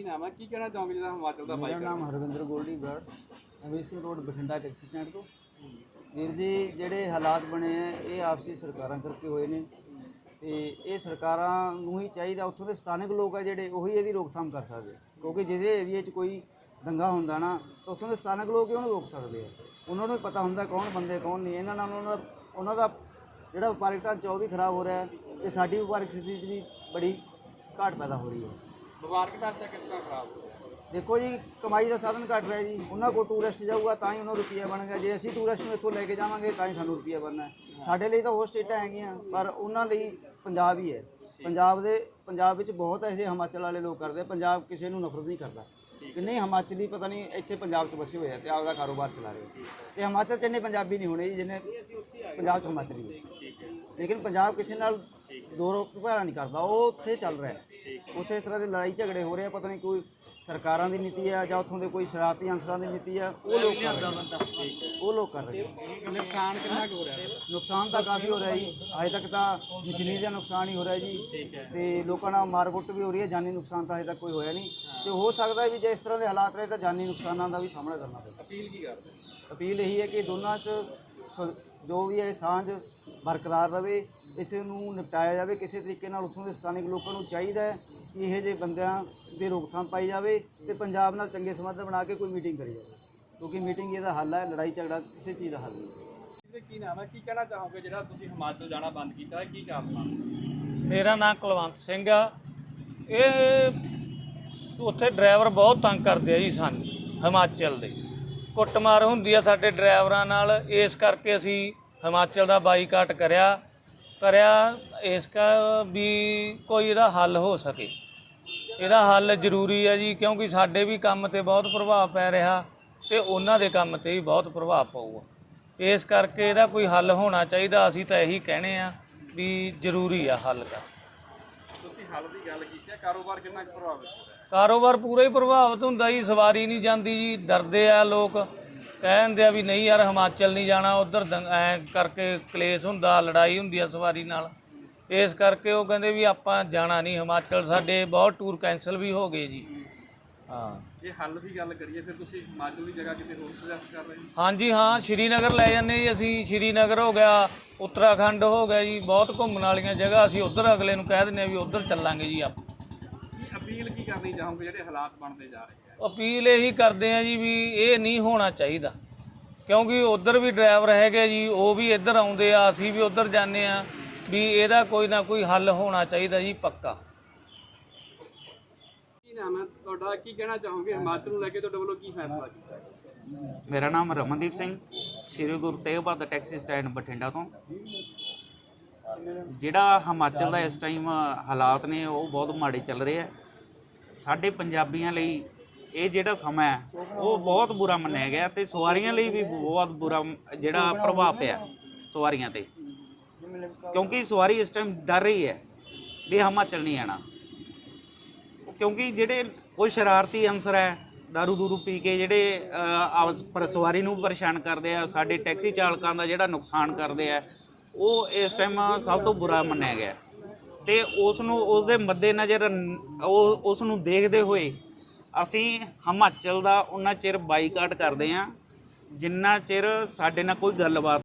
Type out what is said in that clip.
ਕੀ ਨਾਮ ਹੈ ਕੀ ਕਹਿਣਾ ਚਾਹੋਗੇ ਜਿਹੜਾ ਹਿਮਾਚਲ ਦਾ ਮੇਰਾ ਨਾਮ Harvinder Goldy bird aviation road Bathinda taxi stand ਤੋਂ। ਵੀਰ ਜੀ ਜਿਹੜੇ ਹਾਲਾਤ ਬਣੇ ਆ ਇਹ ਆਪਸੀ ਸਰਕਾਰਾਂ ਕਰਕੇ ਹੋਏ ਨੇ। ਤੇ ਇਹ ਸਰਕਾਰਾਂ ਨੂੰ ਹੀ ਚਾਹੀਦਾ ਉੱਥੋਂ ਦੇ ਸਥਾਨਕ ਲੋਕ ਆ ਜਿਹੜੇ ਉਹੀ ਇਹਦੀ ਰੋਕਥਾਮ ਕਰ ਸਕਦੇ ਕਿਉਂਕਿ ਜਿਹਦੇ ਏਰੀਏ 'ਚ ਕੋਈ ਦੰਗਾ ਹੁੰਦਾ ਨਾ ਤਾਂ ਉੱਥੋਂ ਦੇ ਸਥਾਨਕ ਲੋਕ ਹੀ ਉਹਨੂੰ ਰੋਕ ਸਕਦੇ ਆ? ਉਹਨਾਂ ਨੂੰ ਵੀ ਪਤਾ ਹੁੰਦਾ ਕੌਣ ਬੰਦੇ ਕੌਣ ਨਹੀਂ। ਇਹਨਾਂ ਨਾਲ ਉਹਨਾਂ ਦਾ ਉਹਨਾਂ ਦਾ ਜਿਹੜਾ ਵਪਾਰਿਕ ਢਾਂਚਾ ਉਹ ਵੀ ਖਰਾਬ ਹੋ ਰਿਹਾ। ਹੈ ਤੇ ਸਾਡੀ ਵਪਾਰਿਕ ਸਥਿਤੀ 'ਚ ਵੀ ਬੜੀ ਘਾਟ ਪੈਦਾ ਹੋ ਰਹੀ ਹੈ। ਵਪਾਰਕ ਢਾਂਚਾ ਕਿਸ ਤਰ੍ਹਾਂ ਖਰਾਬ ਹੋ ਰਿਹਾ ਦੇਖੋ ਜੀ ਕਮਾਈ ਦਾ ਸਾਧਨ ਘਟ ਰਿਹਾ ਜੀ। ਉਹਨਾਂ ਕੋਲ ਟੂਰਿਸਟ ਜਾਊਗਾ ਤਾਂ ਹੀ ਉਹਨਾਂ ਨੂੰ ਰੁਪਈਆ ਬਣੇਗਾ ਜੇ ਅਸੀਂ ਟੂਰਿਸਟ ਨੂੰ ਇੱਥੋਂ ਲੈ ਕੇ ਜਾਵਾਂਗੇ ਤਾਂ ਹੀ ਸਾਨੂੰ ਰੁਪਈਆ ਬਣਨਾ ਹੈ। ਸਾਡੇ ਲਈ ਤਾਂ ਹੋਰ ਸਟੇਟਾਂ ਹੈਗੀਆਂ ਪਰ ਉਹਨਾਂ ਲਈ ਪੰਜਾਬ ਹੀ ਹੈ। ਪੰਜਾਬ ਦੇ ਪੰਜਾਬ ਵਿੱਚ ਬਹੁਤ ਐਸੇ ਹਿਮਾਚਲ ਵਾਲੇ ਲੋਕ ਕਰਦੇ ਪੰਜਾਬ ਕਿਸੇ ਨੂੰ ਨਫ਼ਰਤ ਨਹੀਂ ਕਰਦਾ। ਕਿੰਨੇ ਹਿਮਾਚਲੀ ਪਤਾ ਨਹੀਂ ਇੱਥੇ ਪੰਜਾਬ 'ਚ ਵਸੇ ਹੋਏ ਆ ਤੇ ਆਪਦਾ ਕਾਰੋਬਾਰ ਚਲਾ ਰਹੇ ਤੇ ਹਿਮਾਚਲ 'ਚ ਇੰਨੇ ਪੰਜਾਬੀ ਨਹੀਂ ਹੋਣੇ ਜੀ ਜਿੰਨੇ ਪੰਜਾਬ 'ਚ ਹਿਮਾਚਲੀ ਲੇਕਿਨ ਪੰਜਾਬ ਕਿਸੇ ਨਾਲ ਦੋ ਰੋਕ ਭੈੜਾ ਨਹੀਂ ਕਰਦਾ ਉਹ ਉੱਥੇ ਚੱਲ ਰਿਹਾ ਉੱਥੇ ਇਸ ਤਰ੍ਹਾਂ ਦੇ ਲੜਾਈ ਝਗੜੇ ਹੋ ਰਹੇ ਆ ਪਤਾ ਨਹੀਂ ਕੋਈ ਸਰਕਾਰਾਂ ਦੀ ਨੀਤੀ ਆ ਜਾਂ ਉੱਥੋਂ ਦੇ ਕੋਈ ਸ਼ਰਾਰਤੀ ਅੰਸਰਾਂ ਦੀ ਨੀਤੀ ਆ ਉਹ ਲੋਕ ਕਰ ਰਹੇ ਆ। ਉਹ ਲੋਕ ਕਰ ਰਹੇ ਆ। ਨੁਕਸਾਨ ਕਿੰਨਾ ਕੁ ਹੋ ਰਿਹਾ? ਨੁਕਸਾਨ ਤਾਂ ਕਾਫੀ ਹੋ ਰਿਹਾ ਜੀ। ਅਜੇ ਤੱਕ ਤਾਂ ਮਸ਼ੀਨਰੀ ਦਾ ਨੁਕਸਾਨ ਹੀ ਹੋ ਰਿਹਾ ਜੀ। ਠੀਕ ਹੈ। ਤੇ ਲੋਕਾਂ ਨਾਲ ਮਾਰਕੁੱਟ ਵੀ ਹੋ ਰਹੀ ਹੈ ਜਾਨੀ ਨੁਕਸਾਨ ਤਾਂ ਅਜੇ ਤੱਕ ਕੋਈ ਹੋਇਆ ਨਹੀਂ। ਤੇ ਹੋ ਸਕਦਾ ਹੈ ਵੀ ਜੇ ਇਸ ਤਰ੍ਹਾਂ ਦੇ ਹਾਲਾਤ ਰਹੇ ਤਾਂ ਜਾਨੀ ਨੁਕਸਾਨਾਂ ਦਾ ਵੀ ਸਾਹਮਣਾ ਕਰਨਾ ਪਵੇ। ਅਪੀਲ ਕੀ ਕਰਦੇ? ਅਪੀਲ ਇਹੀ ਹੈ ਕਿ ਦੋਨਾਂ 'ਚ ਸ- ਜੋ ਵੀ ਹੈ ਸਾਂਝ ਬਰਕਰਾਰ ਰਵੇ ਇਸ ਨੂੰ ਨਿਪਟਾਇਆ ਜਾਵੇ ਕਿਸੇ ਤਰੀਕੇ ਨਾਲ ਉੱਥੋਂ ਦੇ ਸਥਾਨਿਕ ਲੋਕਾਂ ਨੂੰ ਚਾਹੀਦਾ ਹੈ ਕਿ ਇਹੋ ਜਿਹੇ ਬੰਦਿਆਂ ਦੀ ਰੋਕਥਾਮ ਪਾਈ ਜਾਵੇ ਤੇ ਪੰਜਾਬ ਨਾਲ ਚੰਗੇ ਸੰਬੰਧ ਬਣਾ ਕੇ ਕੋਈ ਮੀਟਿੰਗ ਕਰੀ ਜਾਵੇ। ਕਿਉਂਕਿ ਮੀਟਿੰਗ ਇਹਦਾ ਹੱਲ ਹੈ ਲੜਾਈ ਝਗੜਾ ਕਿਸੇ ਚੀਜ਼ ਦਾ ਹੱਲ ਨਹੀਂ। ਇਹਦੇ ਕੀ ਨਾਮ ਹੈ? ਕੀ ਕਹਿਣਾ ਚਾਹੋਗੇ ਜਿਹੜਾ ਤੁਸੀਂ ਹਿਮਾਚਲ ਜਾਣਾ ਬੰਦ ਕੀਤਾ ਹੈ? ਕੀ ਕਾਰਨ ਮੇਰਾ ਨਾਮ ਕੁਲਵੰਤ ਸਿੰਘ ਆ। ਇਹ ਉੱਥੇ ਡਰਾਈਵਰ ਬਹੁਤ ਤੰਗ ਕਰਦੇ ਆ ਜੀ ਸਾਨੂੰ ਹਿਮਾਚਲ ਦੇ। ਕੁੱਟਮਾਰ ਹੁੰਦੀ ਆ ਸਾਡੇ ਡਰਾਈਵਰਾਂ ਨਾਲ। ਇਸ ਕਰਕੇ ਅਸੀਂ ਹਿਮਾਚਲ ਦਾ ਬਾਈਕਾਟ ਕਰਿਆ। ਕਰਿਆ ਇਸ ਕਾ ਵੀ ਕੋਈ ਇਹਦਾ ਹੱਲ ਹੋ ਸਕੇ। ਇਹਦਾ ਹੱਲ ਜ਼ਰੂਰੀ ਹੈ ਜੀ, ਕਿਉਂਕਿ ਸਾਡੇ ਵੀ ਕੰਮ ਤੇ ਬਹੁਤ ਪ੍ਰਭਾਵ ਪੈ ਰਿਹਾ ਤੇ ਉਹਨਾਂ ਦੇ ਕੰਮ ਤੇ ਵੀ ਬਹੁਤ ਪ੍ਰਭਾਵ ਪਊਗਾ। ਇਸ ਕਰਕੇ ਇਹਦਾ ਕੋਈ ਹੱਲ ਹੋਣਾ ਚਾਹੀਦਾ, ਅਸੀਂ ਤਾਂ ਇਹੀ ਕਹਿਣੇ ਆ ਵੀ ਜ਼ਰੂਰੀ ਆ ਹੱਲ ਦਾ। ਤੁਸੀਂ ਹੱਲ ਦੀ ਗੱਲ ਕੀਤੀ ਹੈ ਕਾਰੋਬਾਰ ਕਿੰਨਾ ਕੁ ਪ੍ਰਭਾਵਿਤ ਕਾਰੋਬਾਰ ਪੂਰਾ ਹੀ ਪ੍ਰਭਾਵਿਤ ਹੁੰਦਾ ਜੀ ਸਵਾਰੀ ਨਹੀਂ ਜਾਂਦੀ ਜੀ ਡਰਦੇ ਆ ਲੋਕ। ਕਹਿੰਦੇ ਆ ਵੀ ਨਹੀਂ ਯਾਰ ਹਿਮਾਚਲ ਨਹੀਂ ਜਾਣਾ ਉਧਰ ਐ ਕਰਕੇ ਕਲੇਸ਼ ਹੁੰਦਾ ਲੜਾਈ ਹੁੰਦੀ ਆ ਸਵਾਰੀ ਨਾਲ। ਇਸ ਕਰਕੇ ਉਹ ਕਹਿੰਦੇ ਵੀ ਆਪਾਂ ਜਾਣਾ ਨਹੀਂ ਹਿਮਾਚਲ ਸਾਡੇ ਬਹੁਤ ਟੂਰ ਕੈਨਸਲ ਵੀ ਹੋ ਗਏ ਜੀ। ਹਾਂ। ਜੇ ਹੱਲ ਦੀ ਗੱਲ ਕਰੀਏ ਫਿਰ ਤੁਸੀਂ ਹਿਮਾਚਲ ਦੀ ਜਗ੍ਹਾ ਕਿਤੇ ਹੋਰ ਸੁਜੈਸਟ ਕਰ ਰਹੇ ਹੋ? ਹਾਂਜੀ ਹਾਂ ਸ਼੍ਰੀਨਗਰ ਲੈ ਜਾਂਦੇ ਜੀ ਅਸੀਂ। ਸ਼੍ਰੀਨਗਰ ਹੋ ਗਿਆ ਉੱਤਰਾਖੰਡ ਹੋ ਗਿਆ ਜੀ ਬਹੁਤ ਘੁੰਮਣ ਵਾਲੀਆਂ ਜਗ੍ਹਾ ਅਸੀਂ ਉਧਰ ਅਗਲੇ ਨੂੰ ਕਹਿ ਦਿੰਦੇ ਆ ਵੀ ਉਧਰ ਚੱਲਾਂਗੇ ਜੀ ਆਪਾਂ। ਅਪੀਲ ਕੀ ਕਰਨੀ ਚਾਹੋਗੇ ਜਿਹੜੇ ਹਾਲਾਤ ਬਣਦੇ ਜਾ ਰਹੇ ਹੈ ਅਪੀਲ ਇਹੀ ਕਰਦੇ ਆ ਜੀ ਵੀ ਇਹ ਨਹੀਂ ਹੋਣਾ ਚਾਹੀਦਾ। ਕਿਉਂਕਿ ਉਧਰ ਵੀ ਡਰਾਈਵਰ ਹੈਗੇ ਜੀ ਉਹ ਵੀ ਇੱਧਰ ਆਉਂਦੇ ਆ ਅਸੀਂ ਵੀ ਉਧਰ ਜਾਂਦੇ ਆ ਵੀ ਇਹਦਾ ਕੋਈ ਨਾ ਕੋਈ ਹੱਲ ਹੋਣਾ ਚਾਹੀਦਾ ਜੀ ਪੱਕਾ। ਕੀ ਨਾਮ ਹੈ ਤੁਹਾਡਾ? ਕੀ ਕਹਿਣਾ ਚਾਹੋਗੇ? ਹਿਮਾਚਲ ਨੂੰ ਲੈ ਕੇ ਤੁਹਾਡੇ ਵੱਲੋਂ ਕੀ ਫੈਸਲਾ ਕੀਤਾ ਹੈ? ਮੇਰਾ ਨਾਮ ਰਮਨਦੀਪ ਸਿੰਘ ਸ੍ਰੀ ਗੁਰੂ ਤੇਗ ਬਹਾਦਰ ਟੈਕਸੀ ਸਟੈਂਡ ਬਠਿੰਡਾ ਤੋਂ। ਜਿਹੜਾ ਹਿਮਾਚਲ ਦਾ ਇਸ ਟਾਈਮ ਹਾਲਾਤ ਨੇ ਉਹ ਬਹੁਤ ਮਾੜੇ ਚੱਲ ਰਹੇ ਆ। ਸਾਡੇ ਪੰਜਾਬੀਆਂ ਲਈ ਇਹ ਜਿਹੜਾ ਸਮਾਂ ਹੈ ਉਹ ਬਹੁਤ ਬੁਰਾ ਮੰਨਿਆ ਗਿਆ ਤੇ ਸਵਾਰੀਆਂ ਲਈ ਵੀ ਬਹੁਤ ਬੁਰਾ ਜਿਹੜਾ ਪ੍ਰਭਾਵ ਪਿਆ ਸਵਾਰੀਆਂ ਤੇ। ਕਿਉਂਕਿ ਸਵਾਰੀ ਇਸ ਟਾਈਮ ਡਰ ਰਹੀ ਹੈ ਵੀ ਹਿਮਾਚਲ ਨਹੀਂ ਆਣਾ ਕਿਉਂਕਿ ਜਿਹੜੇ ਕੋਈ ਸ਼ਰਾਰਤੀ ਅੰਸਰ ਹੈ ਦਾਰੂ ਦੂਰੂ ਪੀ ਕੇ ਜਿਹੜੇ ਅ, ਸਵਾਰੀ ਨੂੰ ਪਰੇਸ਼ਾਨ ਕਰਦੇ ਆ ਸਾਡੇ ਟੈਕਸੀ ਚਾਲਕਾਂ ਦਾ ਜਿਹੜਾ ਨੁਕਸਾਨ ਕਰਦੇ ਆ ਉਹ ਇਸ ਟਾਈਮ ਸਭ ਤੋਂ ਬੁਰਾ ਮੰਨਿਆ ਗਿਆ। ਤੇ ਉਸ ਨੂੰ ਉਸ ਦੇ ਮੱਦੇਨਜ਼ਰ ਨ- ਉਹ ਉਸ ਨੂੰ ਦੇਖਦੇ ਹੋਏ ਅਸੀਂ ਹਿਮਾਚਲ ਦਾ ਉਹਨਾਂ ਚਿਰ ਬਾਈਕਾਟ ਕਰਦੇ ਹਾਂ, ਜਿੰਨਾ ਚਿਰ ਸਾਡੇ ਨਾਲ ਕੋਈ ਗੱਲਬਾਤ